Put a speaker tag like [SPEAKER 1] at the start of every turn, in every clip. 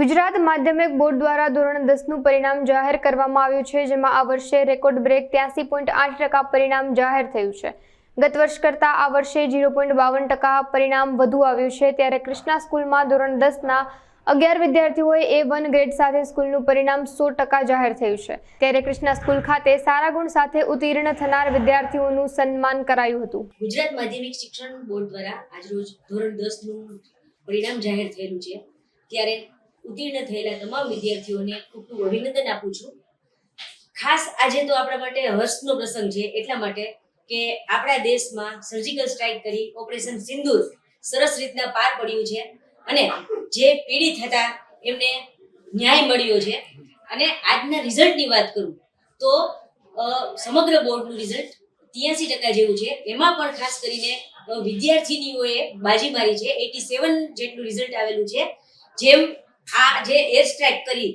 [SPEAKER 1] ગુજરાત માધ્યમિક બોર્ડ દ્વારા ધોરણ દસનું પરિણામ જાહેર કરવામાં આવ્યું છે, જેમાં આ વર્ષે રેકોર્ડ બ્રેક ત્યાસી પોઈન્ટ આઠ ટકા પરિણામ જાહેર થયું છે. ગત વર્ષ કરતાં આ વર્ષે ઝીરો પોઈન્ટ બાવન ટકા પરિણામ વધુ આવ્યું છે, ત્યારે કૃષ્ણા સ્કૂલમાં ધોરણ દસના અગિયાર વિદ્યાર્થીઓએ એ વન ગ્રેડ સાથે સ્કૂલનું પરિણામ સો ટકા જાહેર થયું છે. ત્યારે કૃષ્ણા સ્કૂલ ખાતે સારા ગુણ સાથે ઉત્તીર્ણ થનાર વિદ્યાર્થીઓનું સન્માન કરાયું હતું.
[SPEAKER 2] ગુજરાત માધ્યમિક શિક્ષણ બોર્ડ દ્વારા આજરોજ ધોરણ દસનું પરિણામ જાહેર થયેલું છે. ત્યારે ઉત્તીર્ણ થયેલા તમામ વિદ્યાર્થીઓને ખૂબ અભિનંદન આપું છું. ખાસ આજે તો આપણા માટે હર્ષનો પ્રસંગ છે, એટલા માટે કે આપણા દેશમાં સર્જિકલ સ્ટ્રાઇક કરી ઓપરેશન સિંદૂર સરસ રીતના પાર પડ્યું છે અને જે પીડિત હતા એમને ન્યાય મળ્યો છે. અને આજના રિઝલ્ટની વાત કરું તો સમગ્ર બોર્ડનું રિઝલ્ટ ત્યાસી ટકા જેવું છે. એમાં પણ ખાસ કરીને વિદ્યાર્થીનીઓએ બાજી મારી છે. એટી સેવન જેટલું રિઝલ્ટ આવેલું છે. જેમ આ જે એર સ્ટ્રાઇક કરી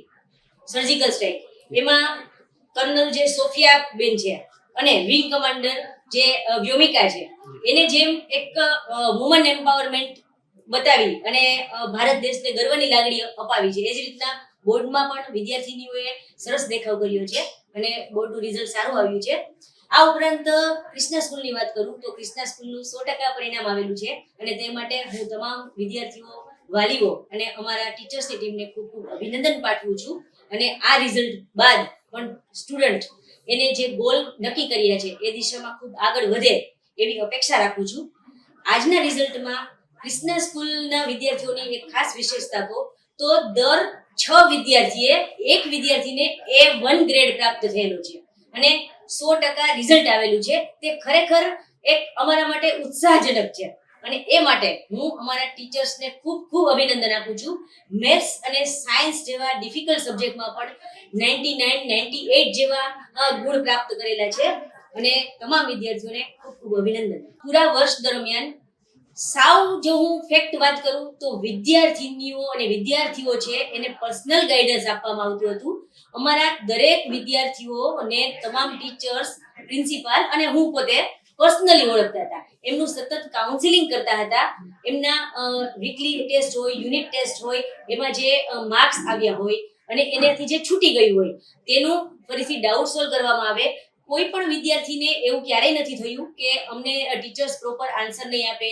[SPEAKER 2] સર્જિકલ સ્ટ્રાઇક એમાં કર્નલ જે સોફિયા બેન છે અને વિંગ કમાન્ડર જે વ્યોમિકા છે, એને જેમ એક વુમન એમ્પાવરમેન્ટ બતાવી અને ભારત દેશને ગર્વની લાગણી અપાવી છે. એ જ રીતના બોર્ડમાં પણ વિદ્યાર્થીનીઓએ સરસ દેખાવ કર્યો છે અને બોર્ડનું રિઝલ્ટ સારું આવ્યું છે. આ ઉપરાંત ક્રિષ્ના સ્કૂલની વાત કરું તો ક્રિષ્ના સ્કૂલનું સો ટકા પરિણામ આવેલું છે અને તે માટે હું તમામ વિદ્યાર્થીઓ વાલીઓ અને અમારા ટીચર્સની ટીમને ખૂબ ખૂબ અભિનંદન પાઠવું છું. અને આ રિઝલ્ટ બાદ પણ સ્ટુડન્ટ એને જે ગોલ નક્કી કર્યા છે, એ દિશામાં ખૂબ આગળ વધે એવી અપેક્ષા રાખું છું. આજના રિઝલ્ટમાં ક્રિષ્ના સ્કૂલના વિદ્યાર્થીઓની એક ખાસ વિશેષતા કહો તો દર છ વિદ્યાર્થીએ એક વિદ્યાર્થીને એ વન ગ્રેડ પ્રાપ્ત થયેલો છે. અને સો ટકા રિઝલ્ટ આવેલું છે. તે ખરેખર એક અમારા માટે ઉત્સાહજનક છે. અને એ માટે હું અમારા ટીચર્સને ખૂબ ખૂબ અભિનંદન આપું છું. મેથ્સ અને સાયન્સ જેવા ડિફિકલ્ટ સબ્જેક્ટમાં પણ નાઇન્ટી નાઇન નાઇન્ટી એઇટ જેવા ગુણ પ્રાપ્ત કરેલા છે. અને તમામ વિદ્યાર્થીઓને ખૂબ ખૂબ અભિનંદન. પૂરા વર્ષ દરમિયાન સાવ જો હું ફેક્ટ વાત કરું તો વિદ્યાર્થીનીઓ અને વિદ્યાર્થીઓ છે એને પર્સનલ ગાઈડન્સ આપવામાં આવતું હતું. અમારા દરેક વિદ્યાર્થીઓ અને તમામ ટીચર્સ પ્રિન્સિપાલ અને હું પોતે પર્સનલી ઓળખતા હતા. એમનું સતત કાઉન્સિલિંગ કરતા હતા. એમના વીકલી ટેસ્ટ હોય યુનિટ ટેસ્ટ હોય, એમાં જે માર્ક્સ આવ્યા હોય અને એનાથી જે છૂટી ગયું હોય, તેનું ફરીથી ડાઉટ સોલ્વ કરવામાં આવે. કોઈ પણ વિદ્યાર્થીને એવું ક્યારેય નથી થયું કે અમને ટીચર્સ પ્રોપર આન્સર નહીં આપે.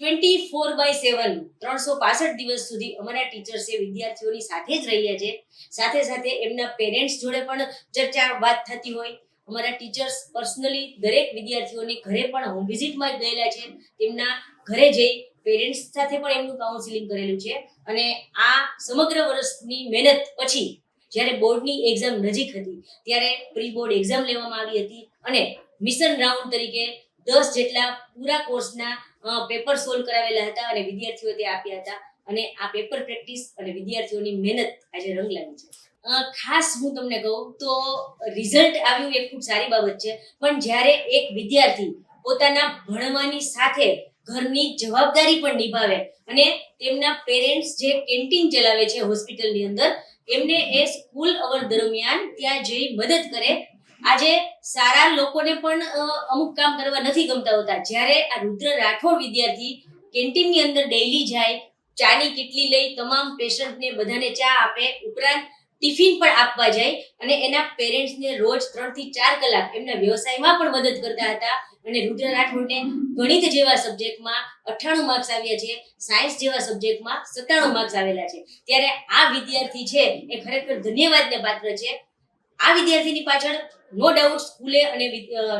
[SPEAKER 2] ટ્વેન્ટી ફોર બાય સેવન ત્રણસો પાસઠ દિવસ સુધી અમારા ટીચર્સે વિદ્યાર્થીઓની સાથે જ રહ્યા છે. સાથે સાથે એમના પેરેન્ટ્સ જોડે પણ ચર્ચા વાત થતી હોય. અમારા ટીચર્સ પર્સનલી દરેક વિદ્યાર્થીઓની ઘરે પણ હોમ વિઝિટમાં જ ગયેલા છે. તેમના ઘરે જઈ પેરેન્ટ્સ સાથે પણ એમનું કાઉન્સિલિંગ કરેલું છે. અને આ સમગ્ર વર્ષની મહેનત પછી જ્યારે બોર્ડની એક્ઝામ નજીક હતી, ત્યારે પ્રી બોર્ડ એક્ઝામ લેવામાં આવી હતી અને મિશન રાઉન્ડ તરીકે દસ જેટલા પૂરા કોર્સના પેપર સોલ્વ કરાવેલા હતા અને વિદ્યાર્થીઓ તે આપ્યા હતા. અને આ પેપર પ્રેક્ટિસ અને વિદ્યાર્થીઓની મહેનત આજે રંગ લાવી છે. ખાસ હું તમને કહું તો રિઝલ્ટ આવ્યું એ ખૂબ સારી બાબત છે. પણ જ્યારે એક વિદ્યાર્થી પોતાના ભણવાની સાથે ઘરની જવાબદારી પણ નિભાવે અને તેમના પેરેન્ટ્સ જે કેન્ટીન ચલાવે છે હોસ્પિટલની અંદર એમને એ સ્કૂલ અવર દરમિયાન ત્યાં જઈ મદદ કરે. આજે સારા લોકોને પણ અમુક કામ કરવા નથી ગમતા હોતા. જ્યારે આ રુદ્ર રાઠોડ વિદ્યાર્થી કેન્ટીનની અંદર ડેઈલી જાય, ચાની કેટલી લઈ, તમામ પેશન્ટને બધાને ચા આપે, ઉપરાંત ટિફિન પણ આપવા જાય અને એના પેરેન્ટ્સને રોજ ત્રણથી ચાર કલાક એમના વ્યવસાયમાં પણ મદદ કરતા હતા. અને રુદ્ર રાઠોડને ગણિત જેવા સબ્જેક્ટમાં અઠ્ઠાણું માર્ક્સ આવ્યા છે સાયન્સ જેવા સબ્જેક્ટમાં સત્તાણું માર્ક્સ આવેલા છે. ત્યારે આ વિદ્યાર્થી છે એ ખરેખર ધન્યવાદને પાત્ર છે. આ વિદ્યાર્થીની પાછળ નો ડાઉટ સ્કૂલે અને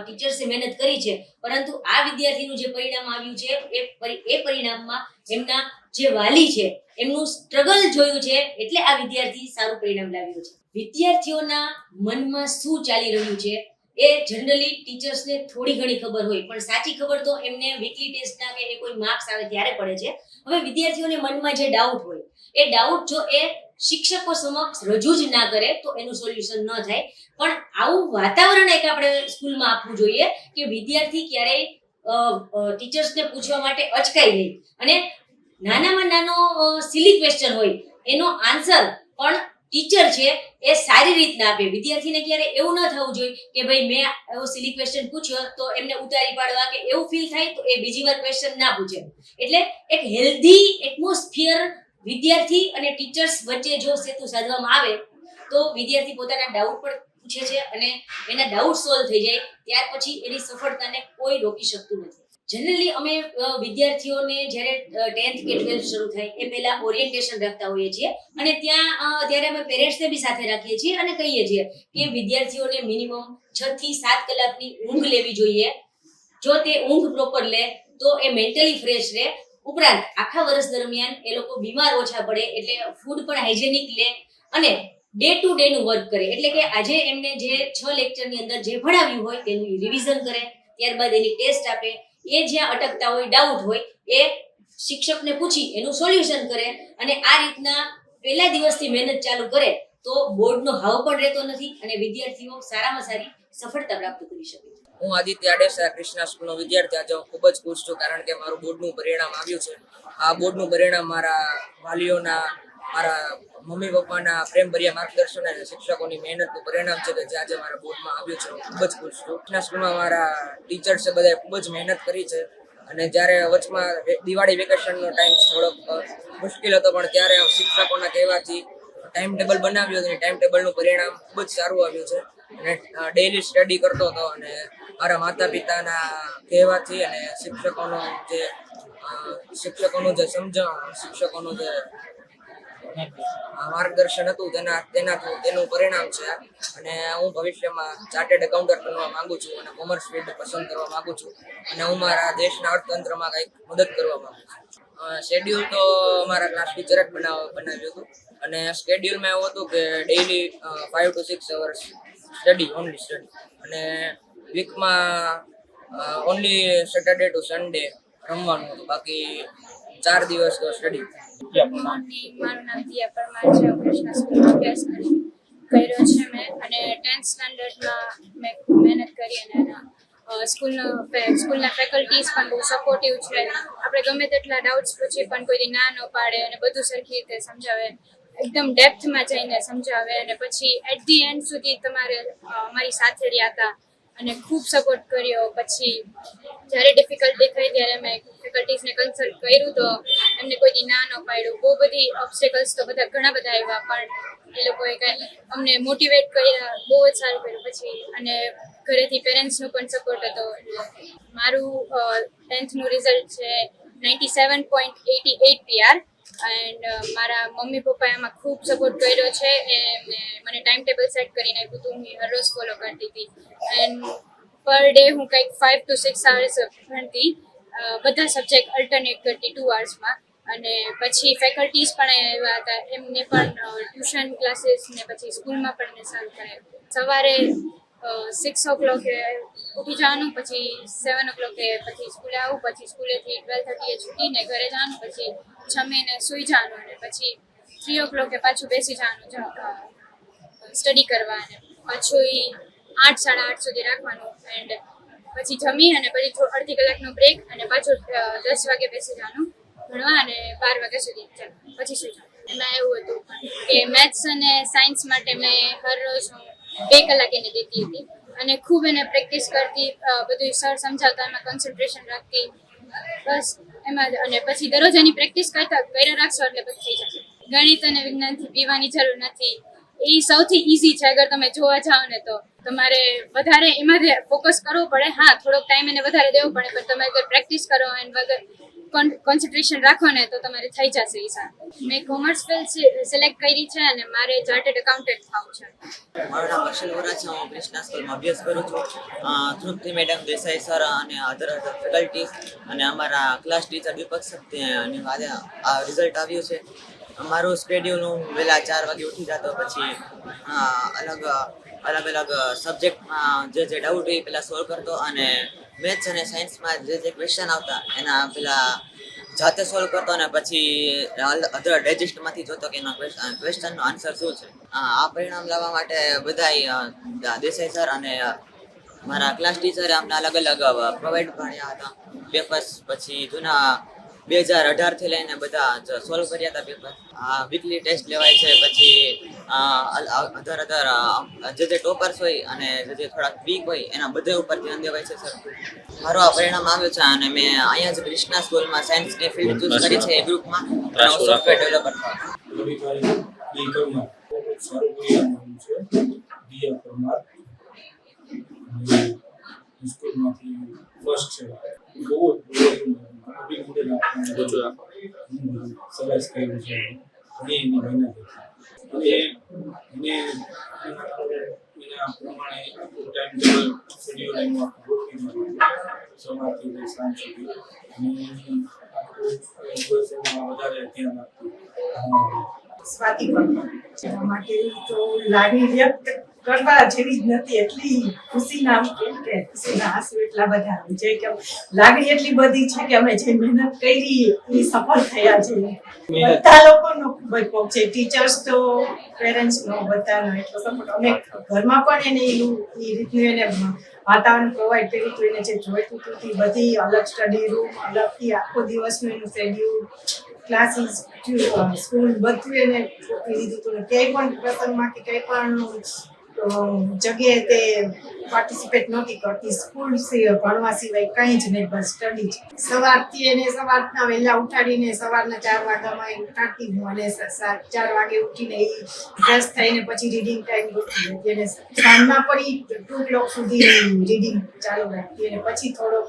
[SPEAKER 2] ટીચર્સે મહેનત કરી છે. પરંતુ આ વિદ્યાર્થીનું જે પરિણામ આવ્યું છે, એ પરી- એ પરિણામમાં એમના જે વાલી છે, એમનું સ્ટ્રગલ જોયું છે, એટલે આ વિદ્યાર્થી સારું પરિણામ લાવ્યો છે. વિદ્યાર્થીઓના મનમાં શું ચાલી રહ્યું છે, એ જનરલી ટીચર્સને થોડી ઘણી ખબર હોય, પણ સાચી ખબર તો એમને વીકલી ટેસ્ટના કે એ કોઈ માર્ક્સ આવે ત્યારે પડે છે. હવે વિદ્યાર્થીઓને મનમાં જે ડાઉટ હોય, એ ડાઉટ જો એ શિક્ષકો સમક્ષ રજૂ જ ના કરે, તો એનું સોલ્યુશન ન થાય. પણ આવું વાતાવરણ એક આપણે સ્કૂલમાં આપવું જોઈએ કે વિદ્યાર્થી ક્યારેય ટીચર્સને પૂછવા માટે અચકાય નહીં. અને નાનામાં નાનો સિલી ક્વેશ્ચન હોય, એનો આન્સર પણ ટીચર છે, એ સારી રીતના આપે. વિદ્યાર્થીને ક્યારે એવું ન થવું જોઈએ કે ભાઈ મેં એવો સિલી ક્વેશ્ચન પૂછ્યો તો એમને ઉતારી પાડવા કે એવું ફીલ થાય તો એ બીજી વાર ક્વેશ્ચન ના પૂછે. એટલે એક હેલ્ધી એટમોસ્ફિયર વિદ્યાર્થી અને ટીચર્સ વચ્ચે જો સેતુ સાધવામાં આવે, તો વિદ્યાર્થી પોતાના ડાઉટ પણ પૂછે છે અને એના ડાઉટ સોલ્વ થઈ જાય. ત્યાર પછી એની સફળતાને કોઈ રોકી શકતું નથી. જનરલી અમે વિદ્યાર્થીઓને જ્યારે ટેન્થ કે ટ્વેલ્થ શરૂ થાય, એ પહેલા ઓરિએન્ટેશન રાખતા હોઈએ છીએ. અને ત્યાં ત્યારે અમે પેરેન્ટ્સને બી સાથે રાખીએ છીએ અને કહીએ છીએ કે વિદ્યાર્થીઓને મિનિમમ છ થી સાત કલાકની ઊંઘ લેવી જોઈએ. જો તે ઊંઘ પ્રોપર લે, તો એ મેન્ટલી ફ્રેશ રહે. ઉપરાંત, આખા વર્ષ દરમિયાન એ લોકો બીમાર ઓછા પડે, એટલે ફૂડ પણ હાઇજેનિક લે અને ડે ટુ ડે નું વર્ક કરે. એટલે કે આજે એમને જે છ લેક્ચરની અંદર જે ભણાવ્યું હોય, તેનું રિવિઝન કરે. ત્યારબાદ એની ટેસ્ટ આપે. એ જ્યાં અટકતા હોય ડાઉટ હોય, એ શિક્ષકને પૂછી એનું સોલ્યુશન કરે અને આ રીતના પહેલા દિવસથી મહેનત ચાલુ કરે, તો બોર્ડનો હાવ પણ રહેતો નથી અને વિદ્યાર્થીઓ સારામાં સારી સફળતા પ્રાપ્ત કરી શકે
[SPEAKER 3] હું આદિત્ય આડેસરા કૃષ્ણા સ્કૂલનો વિદ્યાર્થી આજે ખૂબ જ ખુશ છું, કારણ કે મારું બોર્ડનું પરિણામ આવ્યું છે. આ બોર્ડનું પરિણામ મારા વાલીઓના મારા મમ્મી પપ્પાના પ્રેમભર્યા માર્ગદર્શન અને શિક્ષકોની મહેનતનું પરિણામ છે કે જે આજે મારા બોર્ડમાં આવ્યું છે. ખૂબ જ ખુશ છું. ક્રિષ્ના સ્કૂલમાં મારા ટીચર્સે બધાએ ખૂબ જ મહેનત કરી છે. અને જ્યારે વચમાં દિવાળી વેકેશનનો ટાઈમ થોડોક મુશ્કેલ હતો, પણ ત્યારે શિક્ષકોના કહેવાથી ટાઈમ ટેબલ બનાવ્યું હતું ટાઈમ ટેબલનું પરિણામ ખૂબ જ સારું આવ્યું છે. અને ડેઇલી સ્ટડી કરતો હતો અને મારા માતા પિતાના કહેવાથી અને શિક્ષકોનો જે શિક્ષકોનું જે સમજણ, શિક્ષકોનું જે માર્ગદર્શન હતું, તેના તેના તેનું પરિણામ છે. અને હું ભવિષ્યમાં ચાર્ટેડ એકાઉન્ટર બનવા માંગુ છું અને કોમર્સ ફિલ્ડ પસંદ કરવા માંગુ છું. અને હું મારા દેશના અર્થતંત્રમાં કંઈક મદદ કરવા માંગુ છું. શેડ્યુલ તો મારા ક્લાસ ટીચરે જ બનાવ બનાવ્યું હતું. અને સ્કેડ્યુલમાં એવું હતું કે daily five to six hours study only study અને વીકમાં ઓનલી સેટરડે ટુ સન્ડે રમવાનું હતું. બાકી ચાર દિવસ તો સ્ટડી
[SPEAKER 4] મારું નામ દિયા પરમાર છે કૃષ્ણ સ્કૂલમાં અભ્યાસ કર્યો છે મેં. અને ટેન્થ સ્ટાન્ડર્ડમાં મેં ખૂબ મહેનત કરી અને એના અ, સ્કૂલના ફેકલ્ટીઝ પણ બહુ સપોર્ટિવ છે. આપણે ગમે તેટલા ડાઉટ્સ પૂછીએ પણ કોઈ દી ના ન પાડે અને બધું સરખી રીતે સમજાવે. એકદમ ડેપ્થમાં જઈને સમજાવે અને પછી એટ ધી એન્ડ સુધી તમારે મારી અમારી સાથે રહ્યા હતા અને ખૂબ સપોર્ટ કર્યો. પછી જ્યારે ડિફિકલ્ટી દેખાય ત્યારે મેં ફેકલ્ટીઝને કન્સલ્ટ કર્યું તો એમને કોઈ ના ન પાડ્યું. બહુ બધી ઓબ્સ્ટેકલ્સ તો બધા ઘણા બધા આવ્યા, પણ એ લોકોએ કાંઈ અમને મોટિવેટ કર્યા, બહુ જ સારું કર્યું. પછી અને ઘરેથી પેરેન્ટ્સનો પણ સપોર્ટ હતો. મારું ટેન્થનું રિઝલ્ટ છે ninety seven point eighty eight PR and મારા મમ્મી પપ્પાએ એમાં ખૂબ સપોર્ટ કર્યો છે. એ મને ટાઈમ ટેબલ સેટ કરીને આપ્યું હતું. હું હરરોજ ફોલો કરતી હતી. એન્ડ પર ડે હું કંઈક ફાઇવ ટુ સિક્સ આવર્સ ભણતી બધા સબ્જેક્ટ અલ્ટરનેટ કરતી ટુ આવર્સમાં અને પછી ફેકલ્ટીઝ પણ એવા હતા, એમને પણ ટ્યુશન ક્લાસીસ ને પછી સ્કૂલમાં પણ મેં સારું કરે સવારે સિક્સ ઓ ક્લોકે ઉઠી જવાનું, પછી સેવન ઓ ક્લોકે પછી સ્કૂલે આવું, પછી સ્કૂલેથી ટ્વેલ્વ થર્ટીએ છૂટીને ઘરે જવાનું, પછી જમીને સૂઈ જવાનું અને પછી થ્રી ઓ ક્લોકે પાછું બેસી જવાનું સ્ટડી કરવા અને પાછું આઠ, સાડા આઠ સુધી રાખવાનું. એન્ડ પછી જમી અને પછી અડધી કલાકનો બ્રેક અને પાછું દસ વાગે બેસી જવાનું, ભણવા અને બાર વાગ્યા સુધી પછી સુઈ જવાનું એમાં એવું હતું કે મેથ્સ અને સાયન્સ માટે મેં હરરોજ હું બે કલાક એને દેતી હતી. અને ખૂબ એને પ્રેક્ટિસ કરતી બધું સર સમજાવતા, એમાં કોન્સન્ટ્રેશન રાખતી. બસ, એમાં અને પછી દરરોજ એની પ્રેક્ટિસ કરતા, કર્યા રાખશો એટલે બધું થઈ જશે. ગણિત અને વિજ્ઞાનથી પીવાની જરૂર નથી. એ સૌથી ઇઝી છે, અગર તમે જોવા જાઓ ને તો. તમારે વધારે એમાં ફોકસ કરવો પડે, હા, થોડોક ટાઈમ એને વધારે દેવો પડે, પણ તમે અગર પ્રેક્ટિસ કરો એન વગર કોન્સન્ટ્રેશન રાખો ને, તો તમારે થઈ જશે એ સાથે મેં કોમર્સ ફિલ્ડ સિલેક્ટ કરી છે અને મારે ચાર્ટેડ એકાઉન્ટન્ટ થવું છે.
[SPEAKER 5] મારું નામ હર્ષલ વોરા છે, હું ક્રિષ્ના સ્કૂલમાં અભ્યાસ કરું છું. તૃપ્તિ મેડમ દેસાઈ સર અને અધર અધર ફેકલ્ટી અને અમારા ક્લાસ ટીચર દીપક સર આ રિઝલ્ટ આવ્યું છે. મારું સ્કેડ્યુલ હું વહેલા ચાર વાગે ઉઠી જતો, પછી અલગ અલગ અલગ સબ્જેક્ટમાં જે જે ડાઉટ હોય પેલા સોલ્વ કરતો અને મેથ્સ અને સાયન્સમાં જે જે ક્વેશ્ચન આવતા, એના પેલા જાતે સોલ્વ કરતો અને પછી અધર ડાયજેસ્ટમાંથી જોતો કે એનો ક્વેશ્ચનનો આન્સર શું છે. આ પરિણામ લાવવા માટે બધાય દેસાઈ સર અને મારા ક્લાસ ટીચરે અમને અલગ અલગ પ્રોવાઈડ ભણ્યા હતા. પેપર્સ પછી જૂના બે હજાર અઢારથી લઈને બધા સોલ્વ કર્યા હતા પેપર વીકલી ટેસ્ટ લેવાય છે પછી અધર અધર જે જે ટોપર્સ હોય અને જે જે થોડાક વીક હોય એના બધા ઉપર ધ્યાન દેવાય છે સર મારું આ પરિણામ આવ્યું છે અને મેં અહીંયા જ કૃષ્ણા સ્કૂલમાં સાયન્સની ફિલ્ડ ચૂઝ કરી છે એ ગ્રુપમાં સોફ્ટવેર ડેવલપર છું
[SPEAKER 6] રવિભાઈ ડી પરમાર બહુ જ સારું પરિણામ આવ્યું છે દિયા પરમાર અને સ્કૂલમાંથી ફર્સ્ટ છે બહુ જ અભિનંદન આપવાનું હમ, સરસ કર્યું છે. ઘણી એની મહેનત અને એને એના પ્રમાણે આખું ટાઈમ ટેબલ શેડ્યુલ એનું સવારથી લઈ સાંજ સુધી. અને વધારે ધ્યાન આપતું.
[SPEAKER 7] સ્વાતિ માટે તો લાગણી વ્યક્ત કરવા જેવી જ નથી. એટલી ખુશીના કેમ કે ખુશીના આંસુ એટલા બધા આવે છે કે લાગણી એટલી બધી છે કે અમે જે મહેનત કરી એ સફળ થયા છે. બધા લોકોનો ખૂબ જ પગ છે. ટીચર્સ તો પેરેન્ટ્સનો બધાનો એટલો સપોર્ટ અમે ઘરમાં પણ એને એ રીતનું એને વાતાવરણ પ્રોવાઈડ કર્યું હતું. એને જે જોઈતું હતું તે બધી અલગ સ્ટડી રૂમ અલગથી આખો દિવસનું એનું શેડ્યુલ ક્લાસીસ સ્કૂલ બધું એને લીધું હતું. ને ક્યાંય પણ પ્રસંગમાં કે કંઈ પણ જગ્યાએ તે પાર્ટિસિપેટ નહોતી કરતી. સ્કૂલ ભણવા સિવાય કંઈ જ નહીં, બસ સ્ટડી સવારથી એને સવારના વહેલા ઉઠાડીને સવારના ચાર વાગ્યામાં એ ઉઠાડતી હું અને ચાર વાગે ઉઠીને એ ફ્રેશ થઈને પછી રીડિંગ ટાઈમ ગોઠવી હતી અને સાંજના પણ એ ટુ ક્લોક સુધી રીડિંગ ચાલુ રાખતી અને પછી થોડોક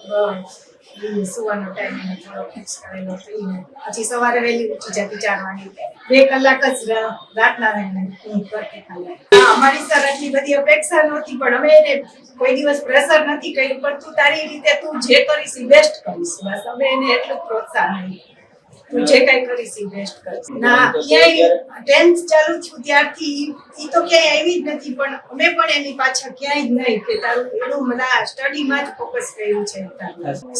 [SPEAKER 7] સુવાનો ટાઈમ થોડો ફિક્સ કરેલો થઈને પછી સવારે વહેલી ઉઠી જતી ચાર વાગે બે કલાક જ રાતના ઊંઘ કરતી ખાલી અમારી સર એટલી બધી અપેક્ષા નહોતી, પણ અમે એને કોઈ દિવસ પ્રેશર નથી કર્યું, પણ તું તારી રીતે તું જે કરીશ બેસ્ટ કરીશ. બસ, અમે એને એટલું પ્રોત્સાહન આપ્યું. જે કઈ કરીશ એ બેસ્ટ કરીશ ના ક્યાંય ટેન્થ ચાલુ થયું ત્યારથી એ તો ક્યાંય આવી જ નથી પણ અમે પણ એની પાછળ ક્યાંય જ નહીં કે તારું એનું મને સ્ટડીમાં જ ફોકસ કર્યું છે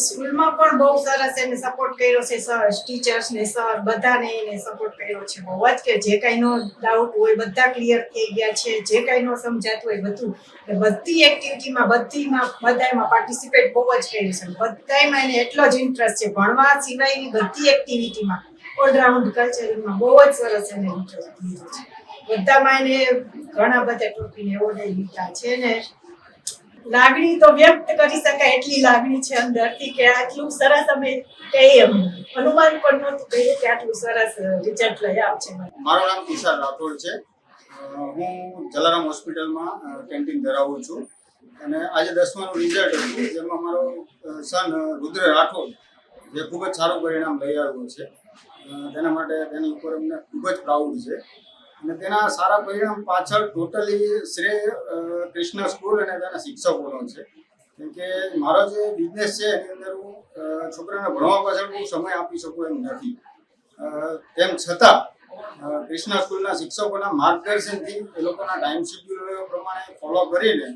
[SPEAKER 7] સ્કૂલમાં પણ બહુ સરસ એને સપોર્ટ કર્યો છે સર ટીચર્સ ને સર બધાને એને સપોર્ટ કર્યો છે. બહુ જ કે જે કાંઈ નો ડાઉટ હોય બધા ક્લિયર થઈ ગયા છે. જે કાંઈ નો સમજાતું હોય બધું. બધી એક્ટિવિટીમાં બધીમાં બધામાં પાર્ટિસિપેટ બહુ જ કર્યું છે. બધામાં એને એટલો જ ઇન્ટરેસ્ટ છે. ભણવા સિવાયની બધી એક્ટિવિટીમાં ઓલરાઉન્ડ કલ્ચરમાં બહુ જ સરસ એને છે. બધામાં એને ઘણા બધા ટોપીને એવોર્ડ લીધા છે ને. લાગણી તો વ્યક્ત કરી શકાય એટલી લાગણી છે અંદરથી કે આટલું સરસ અમે કહીએ અનુમાન પણ નહોતું કહીએ કે આટલું સરસ રિઝલ્ટ લઈ આવશે
[SPEAKER 8] મારું નામ તુષાર રાઠોડ છે. હું જલારામ હોસ્પિટલમાં કેન્ટીન ધરાવું છું. અને આજે દસમાનું રિઝલ્ટ હતું. જેમાં મારો સન રુદ્ર રાઠોડ જે ખૂબ જ સારું પરિણામ લઈ આવ્યો છે. તેના માટે તેની ઉપર અમને ખૂબ જ પ્રાઉડ છે. અને તેના સારા પરિણામ પાછળ ટોટલી શ્રેય કૃષ્ણ સ્કૂલ અને તેના શિક્ષકોનો છે. કેમ કે મારો જે બિઝનેસ છે, એની અંદર હું છોકરાને ભણવા પાછળ બહુ સમય આપી શકું એમ નથી. તેમ છતાં કૃષ્ણ સ્કૂલના શિક્ષકોના માર્ગદર્શનથી એ લોકોના ટાઈમ શેડ્યુલ પ્રમાણે ફોલો કરીને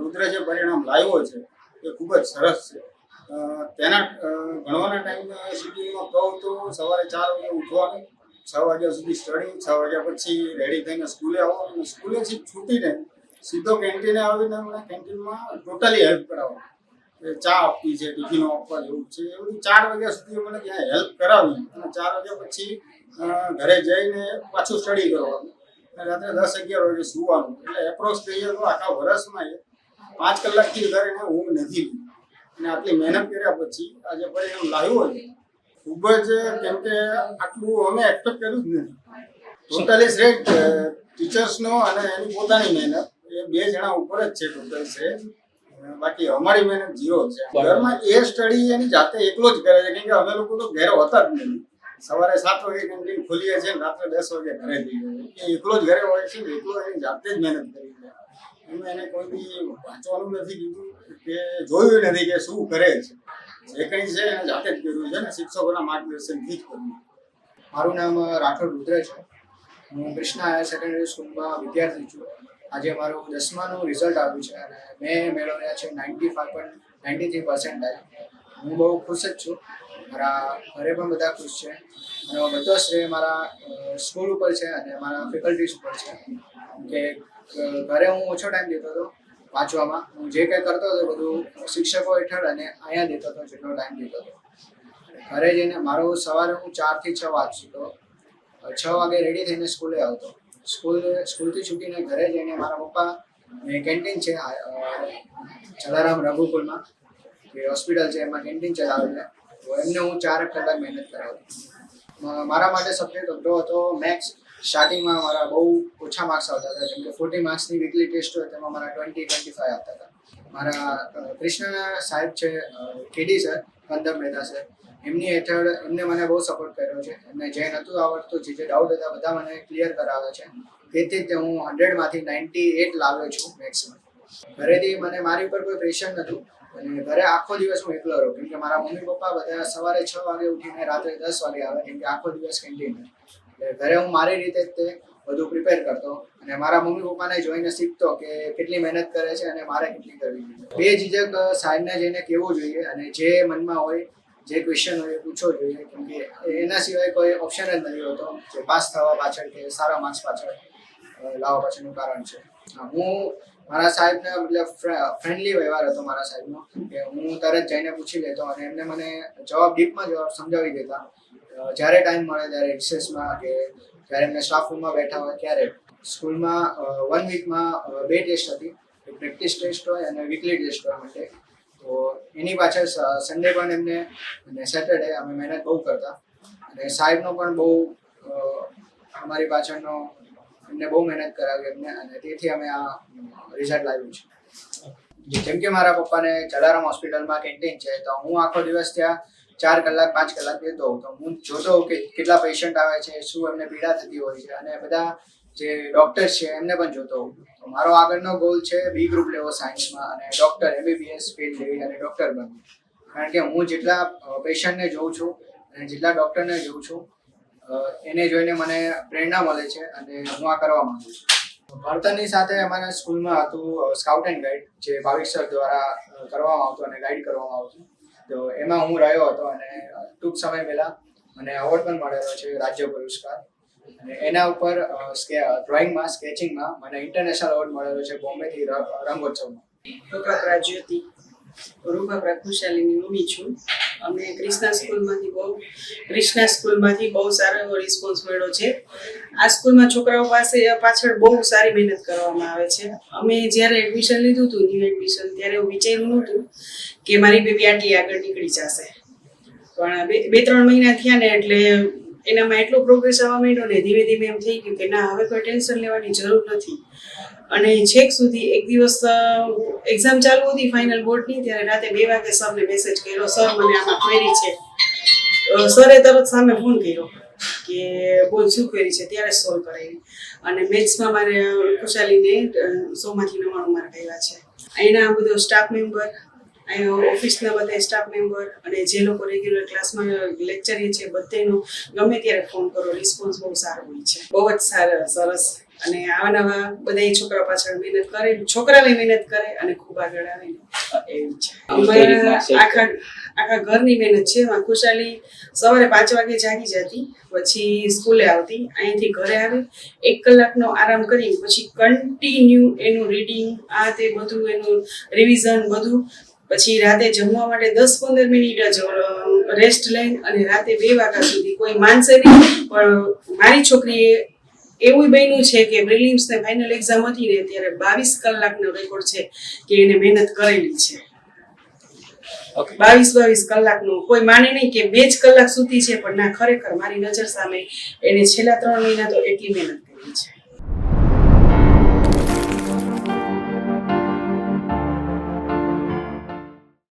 [SPEAKER 8] રુદ્ર જે પરિણામ લાવ્યો છે. એ ખૂબ જ સરસ છે. તેના ભણવાના ટાઈમ શેડ્યુલમાં કહું તો સવારે ચાર વાગે ઉઠવાનું, છ વાગ્યા સુધી સ્ટડી છ વાગ્યા પછી રેડી થઈને સ્કૂલે આવવાનું. અને સ્કૂલેથી છૂટીને સીધો કેન્ટીને આવીને મને કેન્ટીનમાં ટોટલી હેલ્પ કરાવો ચા આપવી છે, ટિફિનો આપવા જેવું છે. એ બધું ચાર વાગ્યા સુધી મને ત્યાં હેલ્પ કરાવી અને ચાર વાગ્યા પછી ઘરે જઈને પાછું સ્ટડી કરવાનું. રાત્રે દસ અગિયાર વાગે સુવાનું. એટલે એપ્રોક્સ કહીએ તો આખા વર્ષમાં પાંચ કલાકથી વધારે ઊંઘ નથી અને આટલી મહેનત કર્યા પછી આજે પરિણામ લાવ્યું હોય ખૂબ જ કેમ કે આટલું અમે એક્સપેક્ટ કર્યું જ નથી. ટોટલી શ્રેય ટીચર્સનો અને એની પોતાની મહેનત. એ બે જણા ઉપર જ છે ટોટલ શ્રેય બાકી અમારી મહેનત ઝીરો છે. ઘરમાં એ સ્ટડી એની જાતે એકલો જ કરે છે. કેમ કે અમે લોકો તો ઘરે હોતા જ નથી. સવારે સાત વાગે કેન્ટીન ખોલીએ છીએ રાત્રે દસ વાગે ઘરે જઈએ એ એકલો જ ઘરે હોય છે એકલો એની જાતે જ મહેનત કરી છે. અમે એને કોઈ બી વાંચવાનું નથી કીધું. કે જોયું નથી કે શું કરે છે. જે કંઈ છે એને જાતે જ કર્યું છે ને શિક્ષકોના માર્ગદર્શનથી જ કર્યું.
[SPEAKER 9] મારું નામ રાઠોડ રુદ્ર છે. હું કૃષ્ણા હાયર સેકન્ડરી સ્કૂલમાં વિદ્યાર્થી છું. આજે મારું દસમાનું રિઝલ્ટ આવ્યું છે અને મેં મેળવ્યા છે ninety five point ninety three percentile હું બહુ ખુશ જ છું. મારા ઘરે પણ બધા ખુશ છે. અને બધો શ્રેય મારા સ્કૂલ ઉપર છે અને મારા ફેકલ્ટીઝ ઉપર છે. કે ઘરે હું ઓછો ટાઈમ દેતો હતો વાંચવામાં. હું જે કંઈ કરતો હતો બધું શિક્ષકો હેઠળ અને અહીંયા દેતો હતો જેટલો ટાઈમ દેતો હતો. ઘરે જઈને મારો સવારે હું ચારથી છ વાંચતો છ વાગે રેડી થઈને સ્કૂલે આવતો. સ્કૂલ, સ્કૂલથી છૂટીને ઘરે જઈને મારા પપ્પા કેન્ટીન છે જલારામ રઘુકુલમાં, જે હોસ્પિટલ છે એમાં કેન્ટીન ચલાવે છે. એમને હું ચાર કલાક મહેનત કરાવતો. મારા માટે સબ્જેક્ટ અઘરો હતો મેથ્સ સ્ટાર્ટિંગમાં મારા બહુ ઓછા માર્ક્સ આવતા હતા. જેમ કે ફોર્ટી માર્ક્સની વીકલી ટેસ્ટ હોય તેમાં મારા ટ્વેન્ટી ટ્વેન્ટી ફાઈવ આવતા હતા. મારા અ, કૃષ્ણ સાહેબ છે કેડી સર કંદર મહેતા સર એમની હેઠળ એમને મને બહુ સપોર્ટ કર્યો છે. એમને જે નહોતું આવડતું જે જે ડાઉટ હતા બધા મને ક્લિયર કરાવે છે. તેથી તે હું હંડ્રેડમાંથી નાઇન્ટી એટ લાવ્યો છું મેક્સિમમ ઘરેથી મને મારી ઉપર કોઈ પ્રેશર નહોતું. અને ઘરે આખો દિવસ હું એકલો રહ્યો કેમ કે મારા મમ્મી પપ્પા બધા સવારે છ વાગે ઉઠીને રાત્રે દસ વાગે આવે. કેમ કે આખો દિવસ કેન્ટીન એટલે ઘરે હું મારી રીતે તે બધું પ્રિપેર કરતો અને મારા મમ્મી પપ્પાને જોઈને શીખતો કે કેટલી મહેનત કરે છે અને મારે કેટલી કરવી જોઈએ બે ઝીઝક સાહેબને જઈને કહેવું જોઈએ અને જે મનમાં હોય, જે ક્વેશ્ચન હોય એ પૂછવો જોઈએ. કેમ કે એના સિવાય કોઈ ઓપ્શન જ નથી હોતો જે પાસ થવા પાછળ કે સારા માર્ક્સ પાછળ લાવવા પાછળનું કારણ છે. હું મારા સાહેબને મતલબ ફ્રેન્ડલી વ્યવહાર હતો મારા સાહેબનો. કે હું તરત જઈને પૂછી લેતો અને એમને મને જવાબ ડીપમાં જવાબ સમજાવી દેતા. જ્યારે ટાઈમ મળે ત્યારે રિસેસમાં કે જ્યારે એમને સ્ટાફ રૂમમાં બેઠા હોય ત્યારે સ્કૂલમાં વન વીકમાં બે ટેસ્ટ હતી. એક પ્રેક્ટિસ ટેસ્ટ હોય અને વીકલી ટેસ્ટ હોય માટે. તો એની પાછળ સન્ડે પણ એમને અને સેટરડે અમે મહેનત બહુ કરતા. અને સાહેબનો પણ બહુ અમારી પાછળનો એમને બહુ મહેનત કરાવી એમને અને તેથી અમે આ રિઝલ્ટ લાવ્યું છે. જેમ કે મારા પપ્પાને જલારામ હોસ્પિટલમાં કેન્ટીન છે, તો હું આખો દિવસ ત્યાં ચાર કલાક, પાંચ કલાક દેતો હોઉં તો હું જોતો હોઉં કે કેટલા પેશન્ટ આવે છે, શું એમને પીડા થતી હોય છે. અને બધા જે ડૉક્ટર્સ છે, એમને પણ જોતો હોઉં. તો મારો આગળનો ગોલ છે બી ગ્રુપ લેવો સાયન્સમાં અને ડોક્ટર એમબીબીએસ ફિલ્ડ લેવી અને ડોક્ટર બનવું. કારણ કે હું જેટલા પેશન્ટને જોઉં છું અને જેટલા ડોક્ટરને જોઉં છું એને જોઈને મને પ્રેરણા મળે છે અને હું આ કરવા માંગુ છું. ભણતરની સાથે અમારા સ્કૂલમાં હતું સ્કાઉટ એન્ડ ગાઈડ જે ભાવિક સર દ્વારા કરવામાં આવતું અને ગાઈડ કરવામાં આવતું. તો એમાં હું રહ્યો હતો અને ટૂંક સમય પહેલા મને એવોર્ડ પણ મળેલો છે રાજ્ય પુરસ્કાર. અને એના ઉપર ડ્રોઈંગમાં સ્કેચિંગમાં મને ઇન્ટરનેશનલ એવોર્ડ મળેલો છે બોમ્બેથી રંગોત્સવમાં.
[SPEAKER 10] રૂપા જ્યોતિ રૂપા પ્રકૃશાલીની મમ્મી છું. અમે ક્રિષ્ના સ્કૂલમાંથી બહુ ક્રિષ્ના સ્કૂલમાંથી બહુ સારો એવો રિસ્પોન્સ મળ્યો છે. આ સ્કૂલમાં છોકરાઓ પાસે પાછળ બહુ સારી મહેનત કરવામાં આવે છે. અમે જ્યારે એડમિશન લીધું હતું ન્યૂ એડમિશન ત્યારે એવું વિચાર્યું નહોતું કે મારી બેબી આટલી આગળ નીકળી જશે. પણ બે ત્રણ મહિના થયા ને એટલે એનામાં એટલો પ્રોગ્રેસ આવવા માંડ્યો ને ધીમે ધીમે એમ થઈ ગયું કે ના, હવે કોઈ ટેન્શન લેવાની જરૂર નથી. અને છેક સુધી એક દિવસ એક્ઝામ ચાલુ હતી ફાઇનલ બોર્ડની ત્યારે રાતે બે વાગે સરને મેસેજ કર્યો, સર, મને આમાં ક્વેરી છે. સરે તરત સામે ફોન કર્યો કે બોલ, શું ક્વેરી છે? ત્યારે સોલ્વ કરાવી. અને મેથ્સમાં મારે ખુશાલીને સોમાંથી નવ્વાણું માર્ક આવ્યા છે. અહીંના બધો સ્ટાફ મેમ્બર ઓફિસના બધા સ્ટાફ મેમ્બર અને જે લોકો રેગ્યુલર ક્લાસમાં લેક્ચરીએ છે બધેનો ગમે ત્યારે ફોન કરો રિસ્પોન્સ બહુ સારો હોય છે. બહુ જ સારા, સરસ. અને આવા નવા બધા છોકરા પાછળ મહેનત કરે છોકરાઓએ મહેનત કરે અને ખૂબ આગળ આવે એવું છે. અમારા આખા આખા ઘરની મહેનત છે. એમાં ખુશાલી સવારે પાંચ વાગે જાગી જતી પછી સ્કૂલે આવતી અહીંથી ઘરે આવી એક કલાકનો આરામ કરી પછી કન્ટિન્યુ એનું રીડિંગ આ તે બધું એનું રિવિઝન બધું પછી રાતે જમવા માટે દસ પંદર મિનિટ જ રેસ્ટ લઈને અને રાતે બે વાગ્યા સુધી કોઈ માનશે નહીં. પણ મારી છોકરીએ એવું બન્યું છે કે પ્રિલિમ્સ ને ફાઇનલ એક્ઝામ હતી ને ત્યારે બાવીસ કલાકનો રેકોર્ડ છે કે એને મહેનત કરેલી છે. બાવીસ બાવીસ કલાકનું. કોઈ માને નહીં કે બે જ કલાક સુધી છે પણ ના ખરેખર મારી નજર સામે એને છેલ્લા ત્રણ મહિના તો એટલી મહેનત કરી છે.